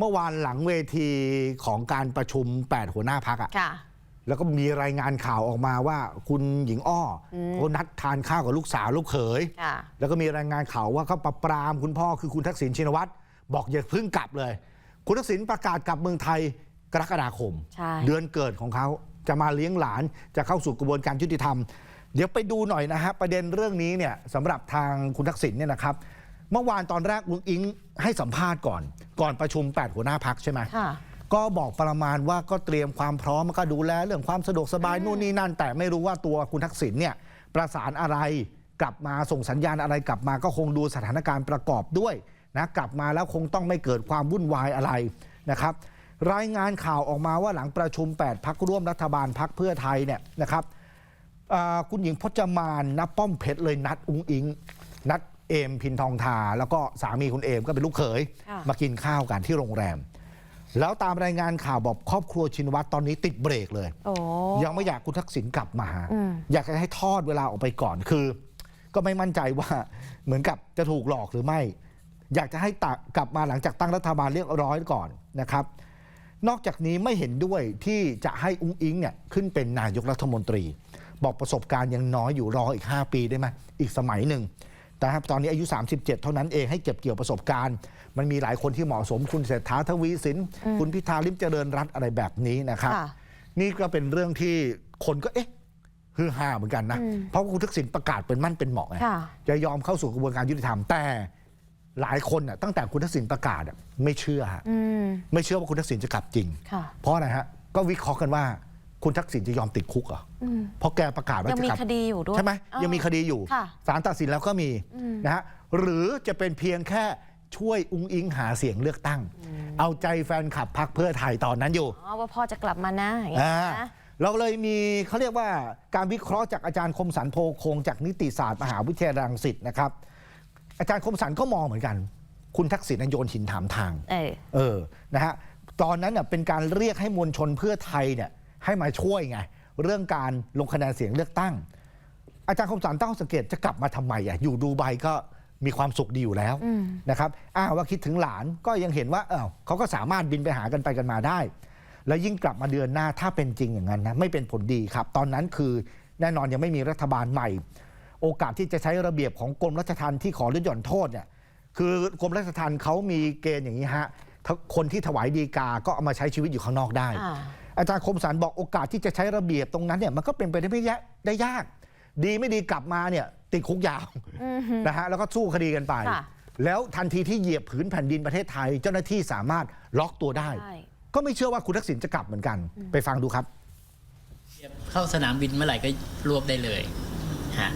เมื่อวานหลังเวทีของการประชุม 8 หัวหน้าพักอะค่ะ แล้วก็มีรายงานข่าวออกมาว่าคุณหญิงอ้ออมเขานัดทานข้าวกับลูกสาวลูกเขยค่ะแล้วก็มีรายงานข่าวว่าเขาปรับปรามคุณพ่อคือคุณทักษิณชินวัตรบอกอย่าเพิ่งกลับเลย คุณทักษิณประกาศกลับเมืองไทยกรกฎาคมใช่เดือนเกิดของเขาจะมาเลี้ยงหลานจะเข้าสู่กระบวนการยุติธรรม เดี๋ยวไปดูหน่อยนะฮะประเด็นเรื่องนี้เนี่ยสำหรับทางคุณทักษิณเนี่ยนะครับ เมื่อวานตอนแรกลุงอิงให้สัมภาษณ์ก่อน ก่อนประชุม 8 หัวหน้าพักใช่ไหมค่ะ ก็บอกประมาณว่าก็เตรียมความพร้อมแล้วก็ดูแลเรื่องความสะดวกสบายนู่นนี่นั่น แต่ไม่รู้ว่าตัวคุณทักษิณเนี่ยประสานอะไรกลับมาส่งสัญญาณอะไรกลับมาก็คงดูสถานการณ์ประกอบด้วยนะกลับมาแล้วคงต้องไม่เกิดความวุ่นวายอะไรนะครับ รายงานข่าวออกมาว่าหลังประชุม 8 พักร่วมรัฐบาลพักเพื่อไทยเนี่ยนะครับอ่าคุณหญิงพจมานนับป้อมเพชรเลยนัดอุ้งอิง นัด เอมพินทองทา แล้วก็สามีคุณเอมก็เป็นลูกเขย ค่ะ มากินข้าวกันที่โรงแรม แล้วตามรายงานข่าวบอกครอบครัวชินวัตรตอนนี้ติดเบรกเลย โอ้ ยังไม่อยากคุณทักษิณกลับมา อืม อยากจะให้ทอดเวลาออกไปก่อนคือ ก็ไม่มั่นใจว่า เหมือนกับจะถูกหลอกหรือไม่ อยากจะให้ตะกลับมาหลังจากตั้งรัฐบาลเรียบร้อยก่อนนะครับ นอกจากนี้ไม่เห็นด้วยที่จะให้อุ้งอิงเนี่ยขึ้นเป็นนายกรัฐมนตรี บอกประสบการณ์ยังน้อยอยู่รออีก 5 ปีได้ไหมอีกสมัยหนึ่ง แต่ครับตอนนี้อายุ 37 เท่านั้นเองให้เก็บเกี่ยวประสบการณ์ มันมีหลายคนที่เหมาะสมคุณเศรษฐาทวีสิน คุณพิธาลิมเจริญรัตน์อะไรแบบนี้นะครับค่ะนี่ก็เป็นเรื่องที่คนก็เอ๊ะฮือฮาเหมือนกันนะอืมเพราะว่าคุณทักษิณประกาศเป็นมั่นเป็นเหมาะไงค่ะจะยอมเข้าสู่กระบวนการยุติธรรมแต่หลายคนน่ะตั้งแต่คุณทักษิณประกาศอะไม่เชื่อฮะอืมไม่เชื่อว่าคุณทักษิณจะกลับจริงค่ะเพราะอะไรฮะก็วิเคราะห์กันว่า คุณทักษิณจะยอมติดคุกเหรออืมเพราะแกประกาศว่ายังจะมีกลับคดีอยู่ด้วยใช่ไหมเออยังมีคดีอยู่ค่ะ ศาลตัดสินแล้วก็มีอืมนะฮะหรือจะเป็นเพียงแค่ช่วยอุ้งอิงหาเสียงเลือกตั้ง เอาใจแฟนคลับพรรคเพื่อไทยตอนนั้นอยู่ อ๋อว่าพ่อจะกลับมานะอย่างเงี้ยอ่านะ เราเลยมีเขาเรียกว่าการวิเคราะห์จากอาจารย์คมสันโพคงจากนิติศาสตร์มหาวิทยาลัยรังสิตนะครับ อาจารย์คมสันก็มองเหมือนกัน คุณทักษิณน่ะโยนหินถามทาง เออ เออ นะฮะ ตอนนั้นเน่ยเป็นการเรียกให้มวลชนเพื่อไทยเนี่ย ให้มาช่วยไง เรื่องการลงคะแนนเสียงเลือกตั้ง อาจารย์คมสันตั้งข้อสังเกตจะกลับมาทำไมอะอยู่ดูไบก็มีความสุขดีอยู่แล้วอืมนะครับอ้างว่าคิดถึงหลานก็ยังเห็นว่าเออเขาก็สามารถบินไปหากันไปกันมาได้ แล้วยิ่งกลับมาเดือนหน้าถ้าเป็นจริงอย่างนั้นนะไม่เป็นผลดีครับ ตอนนั้นคือแน่นอนยังไม่มีรัฐบาลใหม่ โอกาสที่จะใช้ระเบียบของกรมราชทัณฑ์ที่ขอลดหย่อนโทษเนี่ยคือกรมราชทัณฑ์เขามีเกณฑ์อย่างนี้ฮะถ้าคนที่ถวายดีกาก็เอามาใช้ชีวิตอยู่ข้างนอกได้ อ่าอาจารย์คมสันบอกโอกาสที่จะใช้ระเบียบตรงนั้นเนี่ยมันก็เป็นไปได้ไม่ยะได้ยาก ดีไม่ดีกลับมาเนี่ยติดคุกยาวอืมนะฮะแล้วก็สู้คดีกันไปค่ะแล้วทันทีที่เหยียบผืนแผ่นดินประเทศไทย เจ้าหน้าที่สามารถล็อกตัวได้ใช่ก็ไม่เชื่อว่าคุณทักษิณจะกลับเหมือนกัน ไปฟังดูครับ เข้าสนามบินเมื่อไหร่ก็รวบได้เลยฮะ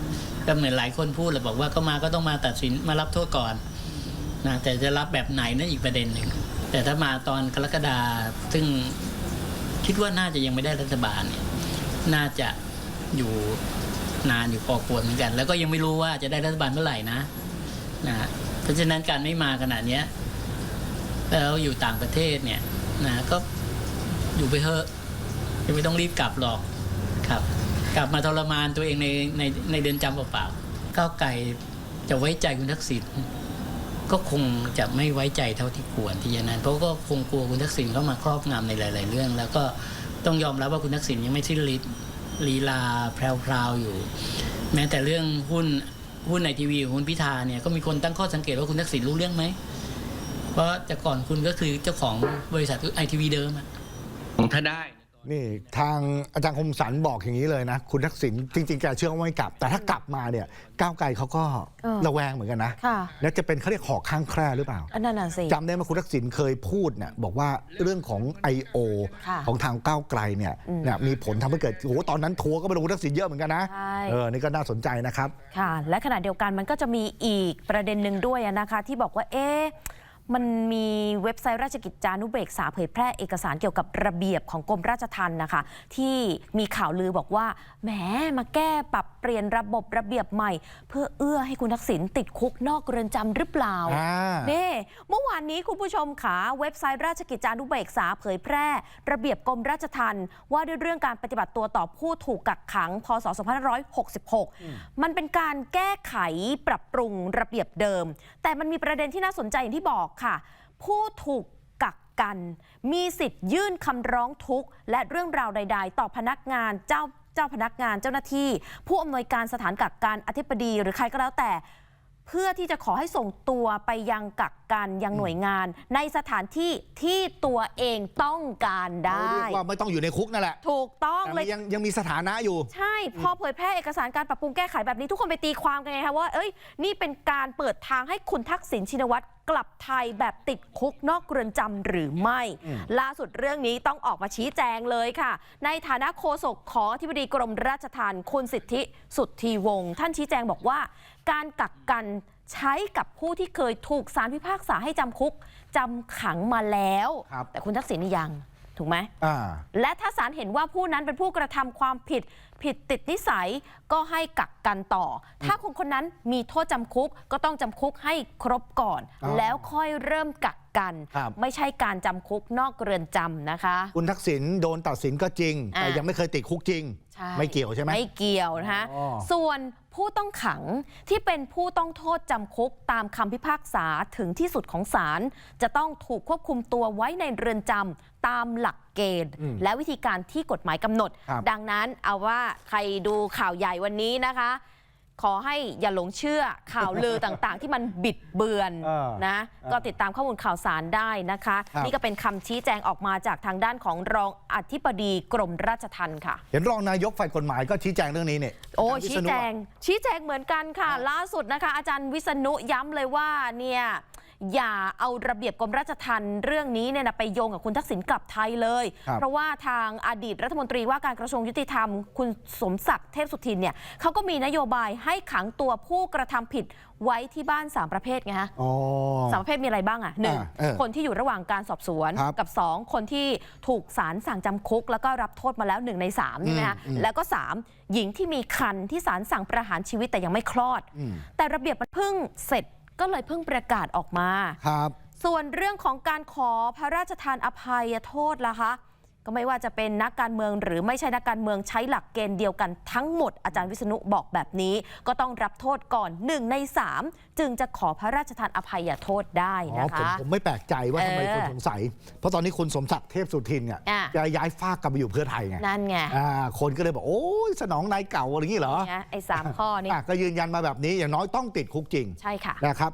ก็เหมือนหลายคนพูดแหละบอกว่าก็มาก็ต้องมาตัดสินมารับโทษก่อนนะแต่จะรับแบบไหนนั่นอีกประเด็นหนึ่งแต่ถ้ามาตอนกรกฎาซึ่ง คิดว่าน่าจะยังไม่ได้รัฐบาลเนี่ยน่าจะอยู่นานอยู่พอควรเหมือนกัน แล้วก็ยังไม่รู้ว่าจะได้รัฐบาลเมื่อไหร่นะนะเพราะฉะนั้นการไม่มาขนาดเนี้ยแล้วอยู่ต่างประเทศเนี่ยนะก็อยู่ไปเถอะยังไม่ต้องรีบกลับหรอกครับ กลับมาทรมานตัวเองในในในเดือนจำเปล่าๆก้าวไกลจะไว้ใจคุณทักษิณ ก็คงจะไม่ไว้ใจเท่าที่ควรที่จะนั้น เพราะก็คงกลัวคุณทักษิณเข้ามาครอบงำในหลาย ๆ เรื่อง แล้วก็ต้องยอมรับว่าคุณทักษิณยังไม่สิ้นฤทธิ์ลีลาแพรวๆอยู่ แม้แต่เรื่องหุ้นหุ้นในทีวีของคุณพิธาเนี่ยก็มีคนตั้งข้อสังเกตว่าคุณทักษิณรู้เรื่องไหมเพราะแต่ก่อนคุณก็คือเจ้าของบริษัทไอทีวีเดิมอะของถ้าได้ นี่ทางอาจารย์คมสันบอกอย่างนี้เลยนะ คุณทักษิณจริงๆแกเชื่อว่าไม่กลับ แต่ถ้ากลับมาเนี่ยก้าวไกลเขาก็เออระแวงเหมือนกันนะค่ะ แล้วจะเป็นเขาเรียกหอกข้างแคร่หรือเปล่าอันนั้นน่ะสิ จำได้ไหมคุณทักษิณเคยพูดเนี่ยบอกว่าเรื่องของ I.O. ค่ะของทางก้าวไกลเนี่ยอืมเนี่ยมีผลทำให้เกิดโอ้โหตอนนั้นทัวร์ก็ไปลงคุณทักษิณเยอะเหมือนกันนะใช่ เออนี่ก็น่าสนใจนะครับ ค่ะ และขณะเดียวกันมันก็จะมีอีกประเด็นหนึ่งด้วยอะนะคะ ที่บอกว่าเอ๊ะ มันมีเว็บไซต์ราชกิจจานุเบกษาเผยแพร่เอกสารเกี่ยวกับระเบียบของกรมราชทัณฑ์นะคะ ที่มีข่าวลือบอกว่าแหมมาแก้ปรับเปลี่ยนระบบระเบียบใหม่ เพื่อเอื้อให้คุณทักษิณติดคุกนอกเรือนจำหรือเปล่าอ่า นี่เมื่อวานนี้คุณผู้ชมขาเว็บไซต์ราชกิจจานุเบกษาเผยแพร่ ระเบียบกรมราชทัณฑ์ว่าด้วยเรื่องการปฏิบัติตัวต่อผู้ถูกกักขัง พศ 2566 มันเป็นการแก้ไขปรับปรุงระเบียบเดิม แต่มันมีประเด็นที่น่าสนใจอย่างที่บอกค่ะ ผู้ถูกกักกัน มีสิทธิ์ยื่นคำร้องทุกข์ และเรื่องราวใด ๆ ต่อพนักงานเจ้าเจ้าพนักงานเจ้าหน้าที่ ผู้อำนวยการสถานกักกันอธิบดีหรือใครก็แล้วแต่ เพื่อที่จะขอให้ส่งตัวไปยังกักกันยังหน่วยงาน ในสถานที่ที่ตัวเองต้องการได้เรียกว่าไม่ต้องอยู่ในคุกนั่นแหละถูกต้องแต่เลมัยนยังยังมีสถานะอยู่ ใช่ พอเผยแพร่เอกสารการปรับปรุงแก้ไขแบบนี้ทุกคนไปตีความกันไงคะว่า เอ้ย นี่เป็นการเปิดทางให้คุณทักษิณชินวัตร กลับไทยแบบติดคุกนอกเรือนจำหรือไม่อืมล่าสุดเรื่องนี้ต้องออกมาชี้แจงเลยค่ะ ในฐานะโฆษกของอธิบดีกรมราชทัณฑ์คุณสิทธิสุทธีวงศ์ท่านชี้แจงบอกว่า การกักกันใช้กับผู้ที่เคยถูกศาลพิพากษาให้จำคุกจำขังมาแล้วครับแต่คุณทักษิณนี่ยัง ถูกไหมอ่าและถ้าศาลเห็นว่าผู้นั้นเป็นผู้กระทำความผิด ผิดติดนิสัยก็ให้กักกันต่อ ถ้าคนคนนั้นมีโทษจำคุกก็ต้องจำคุกให้ครบก่อนอ๋อแล้วค่อยเริ่มกักกันครับไม่ใช่การจำคุกนอกเรือนจำนะคะ คุณทักษิณโดนตัดสินก็จริง แต่อะยังไม่เคยติดคุกจริง ใช่ไม่เกี่ยวใช่ไหม ไม่เกี่ยวนะคะ อ๋อ ส่วนผู้ต้องขังที่เป็นผู้ต้องโทษจำคุกตามคำพิพากษาถึงที่สุดของศาลจะต้องถูกควบคุมตัวไว้ในเรือนจำตามหลักเกณฑ์อืมและวิธีการที่กฎหมายกำหนด ครับ ดังนั้นเอาว่าใครดูข่าวใหญ่วันนี้นะคะ ขอให้อย่าหลงเชื่อข่าวลือต่างๆ ที่มันบิดเบือนเออนะเออก็ติดตามข้อมูลข่าวสารได้นะคะ ครับ นี่ก็เป็นคำชี้แจงออกมาจากทางด้านของรองอธิบดีกรมราชทัณฑ์ค่ะ เห็นรองนายกฝ่ายกฎหมายก็ชี้แจงเรื่องนี้เนี่ยโอ้าจารย์วิชี้ษณุแจอะงชี้แจงเหมือนกันค่ะ ล่าสุดนะคะ อาจารย์วิษณุย้ำเลยว่าเนี่ย อย่าเอาระเบียบกรมราชทัณฑ์เรื่องนี้เนี่ยนะไปโยงกับคุณทักษิณกลับไทยเลย ครับ เพราะว่าทางอดีตรัฐมนตรีว่าการกระทรวงยุติธรรม คุณสมศักดิ์เทพสุทินเนี่ยเขาก็มีนโยบายให้ขังตัวผู้กระทำผิดไว้ที่บ้านสามประเภทไงฮะ อ๋อ สามประเภทมีอะไรบ้างอะหนึ่งอ่าเออคนที่อยู่ระหว่างการสอบสวนครับกับ 2 คนที่ถูกศาลสั่งจำคุก แล้วก็รับโทษมาแล้ว 1 ใน 3 ใช่ไหมคะอืมอืม แล้วก็ 3 หญิงที่มีคันที่ศาลสั่งประหารชีวิตแต่ยังไม่คลอดอืมแต่ระเบียบมันเพิ่งเสร็จ ก็เลยเพิ่งประกาศออกมา ครับ ส่วนเรื่องของการขอพระราชทานอภัยโทษล่ะคะ ก็ไม่ว่าจะเป็นนักการเมืองหรือไม่ใช่นักการเมืองใช้หลักเกณฑ์เดียวกันทั้งหมดอาจารย์วิษณุบอกแบบนี้ ก็ต้องรับโทษก่อน 1 ใน 3 จึงจะขอพระราชทานอภัยโทษได้อ๋อนะผมคะ ผมไม่แปลกใจว่าทำไมเออคนสงสัย เพราะตอนนี้คุณสมศักดิ์เทพสุทินเนี่ยอะจะย้ายฟากกลับไปอยู่เพื่อไทยไงนั่นไงอ่าคนก็เลยบอกโอ้ยสนองนายเก่าอะไรอย่างนี้เหรอไงไอ้สามข้อนี้อะก็ยืนยันมาแบบนี้อย่างน้อยต้องติดคุกจริงใช่ค่ะนะครับ